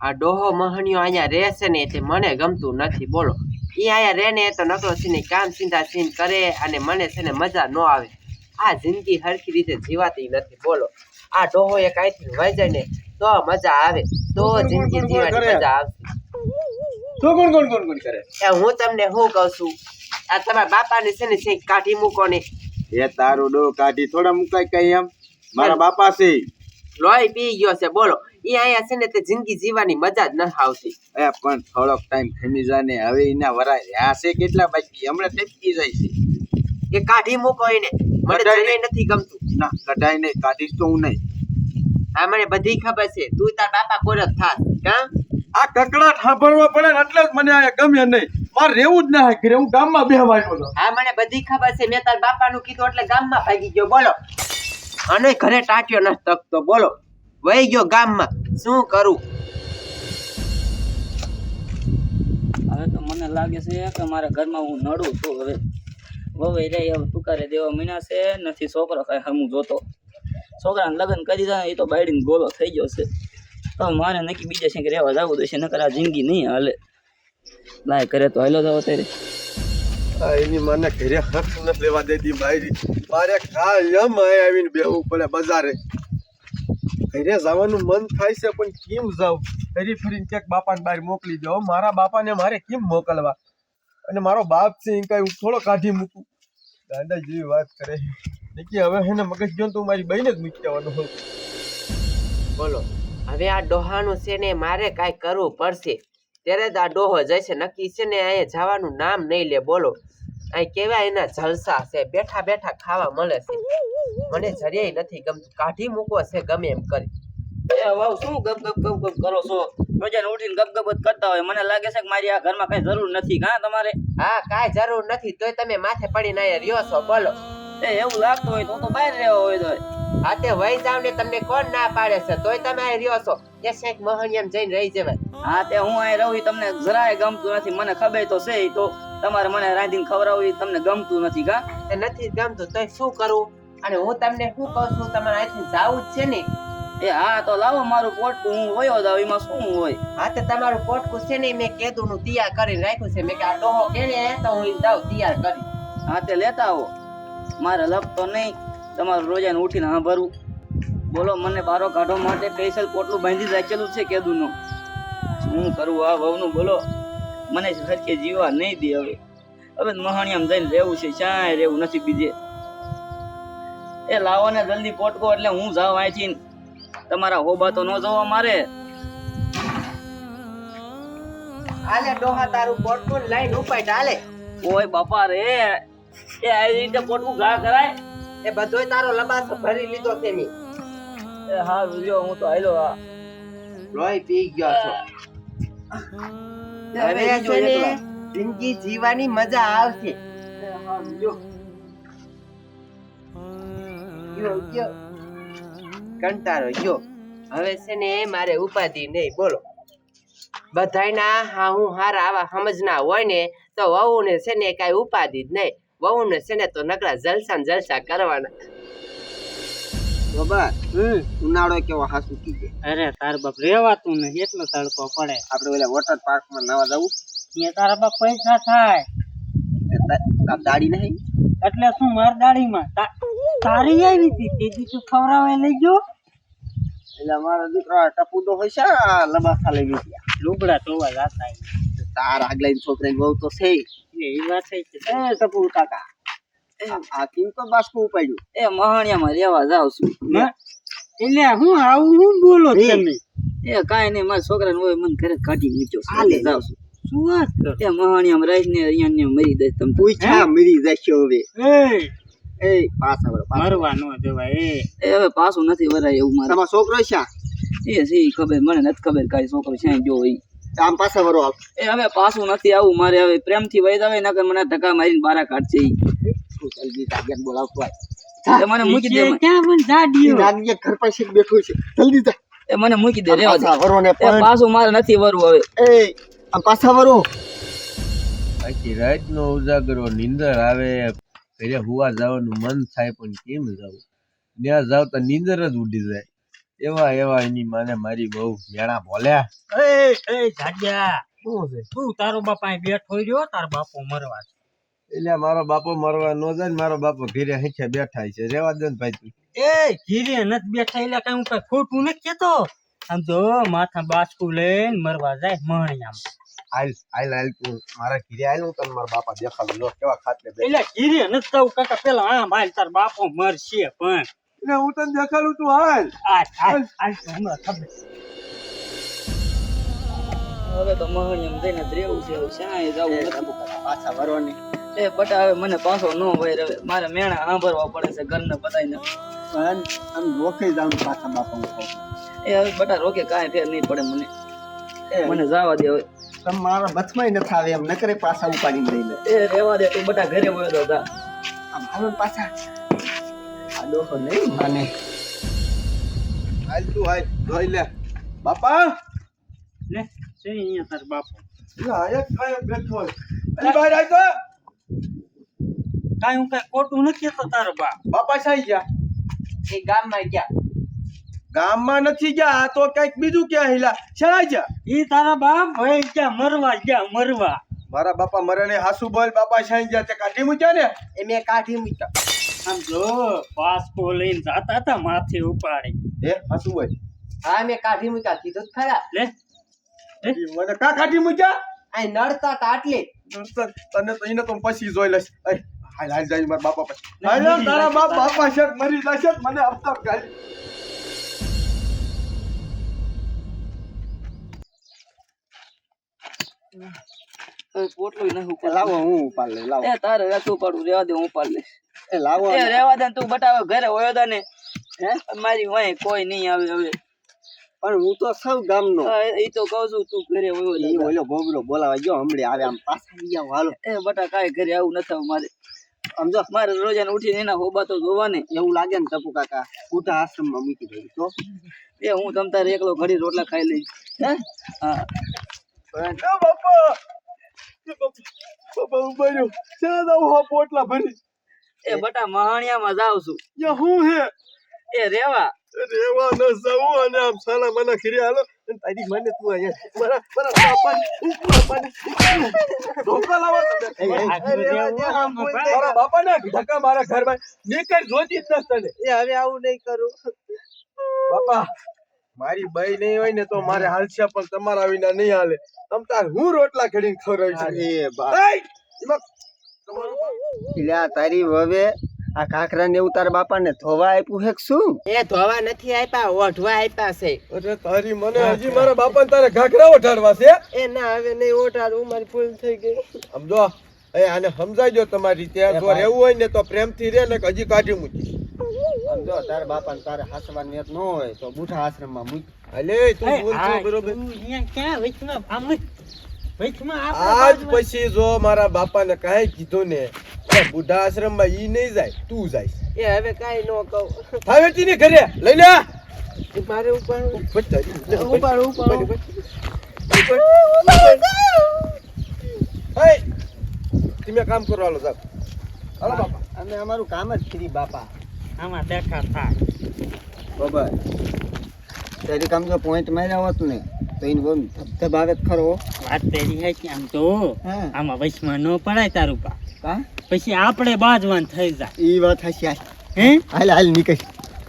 આ ડોહો મહણિયો અહીંયા રહેશે ને તે મને ગમતું નથી બોલો. એ અહીંયા રહે ને તો નકરો છે ને કામ ચિંતા સિંહ કરે અને મને છે ને મજા ન આવે. આ જિંદગી હરખી રીતે જીવાતી નથી બોલો. આ ડોહો એ કાંઈથી વહી જાય ને તો મજા આવે તો જિંદગી જીવાની મજા આવશે. તો કોણ કોણ કોણ કોણ કરે? એ હું તમને શું કહું છું? આ તમારા બાપાને છે ને સિંહ કાઢી મૂકો ને. એ તારું ડો કાઢી થોડા મુકાય કઈ એમ? મારા બાપા છે. લોહી પી ગયો છે બોલો. એ અહીંયા છે ને તે જિંદગી જીવવાની મજા જ ન આવતી. એ પણ થોડોક ટાઈમ થમી જાય ને હવે એના વરાય છે કેટલા બાકી? હમણાં ટપકી જાય છે. એ કાઢી મૂકો એને. મને જરાય નથી ગમતું. ના કઢાઈ નહીં કાઢીશ તો હું નહીં. આ મને બધી ખબર છે. તું તાર બાપા કોરત થાસ હા આ કકડાટ સાંભળવા પડે ને એટલે જ મને આ ગમે નહીં. મારે રહેવું જ ના ઘરે. હું ગામમાં બેહવાનો છું. હા મને બધી ખબર છે. મેં તાર બાપાનું કીધું એટલે ગામમાં ભાગી ગયો. બોલો. અને ઘરે ટાટ્યો ન તકતો. બોલો. વહી ગયો ગામમાં. શું કરું? હવે તો મને લાગે છે કે મારા ઘરમાં હું નડું છું હવે. વવાઈ રહી હવે તુકારે દેવા મીના છે નથી છોકરો કાંઈ હમું જોતો. છોકરાને લગ્ન કરી દે એ તો બાયડીને ગોલો થઈ ગયો છે. તો મારે નક્કી બીજે છે કે રહેવા જવું દેશે નકર આ જિંદગી નહીં હાલે. લાય કરે તો હાલો જાવ અત્યારે. એની મને ઘરે હક નથી લેવા દેતી બાયરી મારે કાયમ આવીને બેહવું પડે બજારે. ઘરે જવાનું મન થાય છે, પણ કેમ જાઉં? ફરી ફરીને ક્યાંક બાપાને બહાર મોકલી દો. મારા બાપાને મારે કેમ મોકલવા? અને મારો બાપ છે એ કઈ થોડો કાઢી મૂકું. દાદા જેવી વાત કરે. નિકી, હવે હેને મગજ ગયો તો મારી બહેન જ મૂકી આવવાનું હોય બોલો, હવે આ ડોહાનું છે ને મારે કાંઈ કરવું પડશે. ત્યારે જ આ ડોહો જશે નક્કી છે ને અહીંયા જવાનું નામ નહીં લે. બોલો. અહીં કેવા એના જલસા છે? બેઠા બેઠા ખાવા મળે છે. મને જરિયાય નથી ગમતું. કાઢી મૂકવો છે ગમે એમ કરી. એ વાવ શું ગપ ગપ ગપ ગપ કરો છો? રોજે ઉઠીને ગપ ગપ કરતા હોય. મને લાગે છે કે મારી આ ઘરમાં કઈ જરૂર નથી કાં તમારે? હા કાંઈ જરૂર નથી. તોય તમે માથે પડીને અહીંયા રહ્યો છો બોલો. એ એવું લાગતું હોય તો તો બહાર રહેવા હોય તો હા તે વહી જાવ ને તમને કોણ ના પાડે છે? તોય તમે અહીં રહ્યો છો. કે શેખ એમ જઈને રહી જવાય. હા તે હું અહીં રહું તમને જરાય ગમતું નથી. મને ખબર તો છે તો. તમારે મને રાંધીને ખવડાવવું એ તમને ગમતું નથી કા? નથી ગમતું તો શું કરું? અને હું તમને શું કહું છું તમારે અહીંથી જવું જ છે ને? એ હા તો લાવો મારું પોટકું હું વયો જાવ એમાં શું હોય? હા તો તમારું પોટકું છે ને મેં કીધું હું તૈયાર કરીને રાખ્યું છે. મેં કે આ ડોહો કે ને તો હું જાવ તૈયાર કરી. હા તે લેતા આવો. મારે લપતો નહીં. તમારું રોજાને ઉઠીને હા ભરવું બોલો મને બારો કાઢવા માટે સ્પેશિયલ પોટલું બાંધી રાખેલું છે કેદુનું. શું કરું આ વહુનું? બોલો. મને સરખે જીવવા નહીં દે હવે. હવે મહાણિયામાં જઈને રહેવું છે ક્યાંય રહેવું નથી બીજે. એ લાવો ને જલ્દી પોટકો એટલે હું જાઉં અહીંથી. તમારા હોબા તો ન જવા મારે. આલે ડોહા તારું પોટકું લઈને ઉપાય ચાલે. ઓય બાપા રે એ આવી રીતે પોટકું ઘા કરાય? એ બધોય તારો લબાસ ભરી લીધો છે મી. એ હા જો હું તો આયલો આ. લોહી પી ગયો છો. હવે છે ને જિંદગી જીવવાની મજા આવશે. જો. કંટાળો ગયો હવે છે ને મારે ઉપાધિ નહીં બોલો. બધાયના હા હું હારા આવા સમજના હોય ને તો વહુ ને છે ને કાંઈ ઉપાધિ જ નહીં. વહુ ને છે ને તો નકરા જલસા ને જલસા કરવાના. બાબા ઉનાળો કેવો હાસુ ગયો અરે તાર બાપ રેવાતું નહીં એટલો તડકો પડે. આપણે ઓલા વોટર પાર્કમાં નાવા જવું? ત્યાં તારા બાપ પૈસા થાય. દાડી નહીં? એટલે શું માર દાડીમાં માં તારી આવી હતી તે દીધું ખવડાવે લઈ ગયો? એટલે મારા દીકરા ટપુ તો હોય છે લબાસા લઈ ગયા લુગડા ધોવા જાતા તાર આગલા છોકરાની બહુ તો છે. એ વાત છે ટપુ કાકા. આ- આ કેમ તો બાસકું ઉપાડ્યું. એ મહાણિયામાં રહેવા જાવ છું. એટલે હું આવું હું બોલો તમે? એ કાંઈ નહીં મારા છોકરાને હોય મને ઘરે કાઢી મૂક્યો હાલે. જાવ છું. શું એ મહાણિયામાં રહીને અહીંયા મરી દઈશ તમે પૂછ્યા મરી જશે હવે. એ પાછા વળો મરવા નો દેવાય એ હવે પાછું નથી વરાય એવું મારે. તમારો છોકરો એ ખબર મને નથી ખબર કાંઈ છોકરો છે જો આમ પાછા વરો આવ એ હવે પાછું નથી આવું મારે હવે પ્રેમથી વહી જાવે નકર મને ધક્કા મારીને બારા કાઢશે ઈ જલ્દી તાગ્યાને બોલાવતો આય મને મૂકી દે ક્યાં પણ જાડ્યો? નાની ઘર પાસે જ છે. જલ્દી જા. એ મને મૂકી દે રેવા દે. વરો ને પાછું મારે નથી વરવું હવે. એ આમ પાછા વરો. આખી રાતનો ઉજાગરો નીંદર આવે. ઘરે હુવા જવાનું મન થાય પણ કેમ જવું ત્યાં જાવ તો નીંદર જ ઉડી જાય. એવા એવા એની માને મારી બહુ મેળા બોલ્યા. એ એ જાડિયા શું છે? તું તારો બાપા અહીં બેઠો રહ્યો? તારો બાપો મરવા છે. એટલે મારો બાપો મરવા નો જાય ને મારો બાપો ઘીરે હીખે બેઠા છે. રેવા દે ને ભાઈ એ ઘીરે નથી બેઠા એટલે કઈ હું કઈ ખોટું નથી કેતો આમ તો માથા બાસકું લઈને મરવા જાય મણી આમ આઈલ આઈલ તું. મારા ઘીરે આઈલ હું તને મારા બાપા દેખાડું. લો કેવા ખાતે એટલે ઘીરે નથી થવું કાકા પેલા આમ આઈલ તાર બાપો મરશે પણ. એટલે હું તને દેખાડું તું હાલ. આઈલ આઈલ હમણાં ખબર. હવે તો મહણિયમ જઈને જ રહેવું છે હવે છે જવું. પાછા વરવાની એ બટા હવે મને પાછો ન વૈર હવે મારે મેણા સાંભળવા પડે છે ઘરને બધાને પણ આમ રોકી જાઉં પાછા બાપા એ હવે બટા રોકે કાંઈ ફેર નહીં પડે મને. મને જવા દે હવે. તમે મારા બથમાં નથી આવે એમ નકરે પાછા ઉપાડી લઈ લે. એ રેવા દે તું બટા ઘરે વયો તો જા. આમ હવે પાછા. આ ડોહો નહીં માને. હાલ તું હાલ ધોઈ લે. બાપા? લે છે અહીંયા તાર બાપો. એટલે એક કાય બેઠો હોય. અલી બહાર આય તો. કાંઈ હું કાંઈ ખોટું નથી કેતો તારો બાપ. બાપા સાઈ ગયા એ ગામમાં ગયા. ગામમાં નથી ગયા આ તો કંઈક બીજું ક્યાં હિલા? શાય ગયા ઈ તારા બાપ ભાઈ ગયા મરવા ગયા મરવા. મારા બાપા મરે ને હાસુ બોલ બાપા સાઈ ગયા તે કાઢી મૂક્યા ને? એ મેં કાઢી મૂક્યા. આમ જો પાસપો લઈને જાતા હતા માથે ઉપાડી. હે હાસુ બોલ. હા મેં કાઢી મૂક્યા. કીધું જ ખરા. લે મને કા કાઢી મૂક્યા? આ નડતા તા આટલે. તને તો એને તો પછી જોઈ લઈશ. હાલ હાલ જાય મારા બાપા પાસે હાલ તારા બાપ બાપા છે મરી જશે મને હપ્તા કાઢી. પોટલું નહીં ઉપર લાવો હું ઉપાડ લઈ લાવો. એ તારે દે હું એ લાવો એ રહેવા દે તું બટા ઘરે વયો દે ને. હે? મારી વાંહે કોઈ નહીં આવે હવે. પણ હું તો સૌ ગામનો. એ તો કહું છું તું ઘરે વયો. ઈ ઓલો બોલાવા ગયો હમણે આવે આમ પાછા હાલો. એ બટા કાંઈ ઘરે આવું નથી મારે સમજો મારે રોજાને ઉઠીને એના હોબા તો જોવા ને એવું લાગે ને ટપુ કાકા. ઉઠા આશ્રમમાં મૂકી દઈ તો એ હું તમ તારે એકલો ઘડી રોટલા ખાઈ લઈ હે? હા. એ બાપા બાપા બાપા ઉભર્યો દઉં હો પોટલા ભરી. એ બટા મહાણિયામાં જાવ છું. યા હું હે? એ રેવા. રેવા ન જવું અને આમ સાલા મને ખીરી હાલો. તારી મને તું અહીંયા. મારા મારા બાપાને બાપાને. ધોકા લાવો એ, એ. મારા નીકળ જોતી જ તને. એ હવે આવું નહીં કરું. બાપા મારી બાઈ નહીં હોય ને તો મારે હાલશે પણ તમારા વિના નહીં હાલે. તમ તાર હું રોટલા ખેડીને ખવડાવી છું એટલે તારી હવે આ કાકરા ને તારા બાપા ને ધોવા આપ્યું હે શું? એ ધોવા નથી આપ્યા ઓઢવા આપ્યા છે. અરે તારી મને હજી મારા બાપાને તારે ઘાઘરા ઓઢાડવા છે? એ ના હવે નહીં ઓઢાડું મારી ભૂલ થઈ ગઈ. સમજો. એ આને સમજાવજો તમારી રીતે. જો રહેવું હોય ને તો પ્રેમથી રહે ને હજી કાઢી મૂકી સમજો તારા બાપા ને તારે હાસવા નેત ન હોય તો બુઠા આશ્રમમાં મૂક. અલે તું બોલ છો બરોબર. ક્યાં વચમાં આમ વચમાં આજ પછી જો મારા બાપાને કાંઈ કીધું ને બુઢા આશ્રમમાં ઈ નહીં જાય તું જાય. એ હવે કાંઈ ન કહું. હવે તીને ઘરે લઈ લે. મારે ઉપર ઉપર ઉપર ઉપર ઉપર તમે કામ કરવા હાલો સાહેબ. હાલો બાપા. અમે અમારું કામ જ કરી બાપા. આમાં દેખા થાય બાબા તારી કામ જો પોઈન્ટ માર્યા હોત ને તો એને બહુ ધબધબ આવે ખરો. વાત તેરી હે કે આમ તો? આમાં વૈશ્વમાં ન પડાય તારું પા. પછી આપણે બાજવાન થઈ જાય એ વાત હશે હે? હાલ હાલ નીકળ.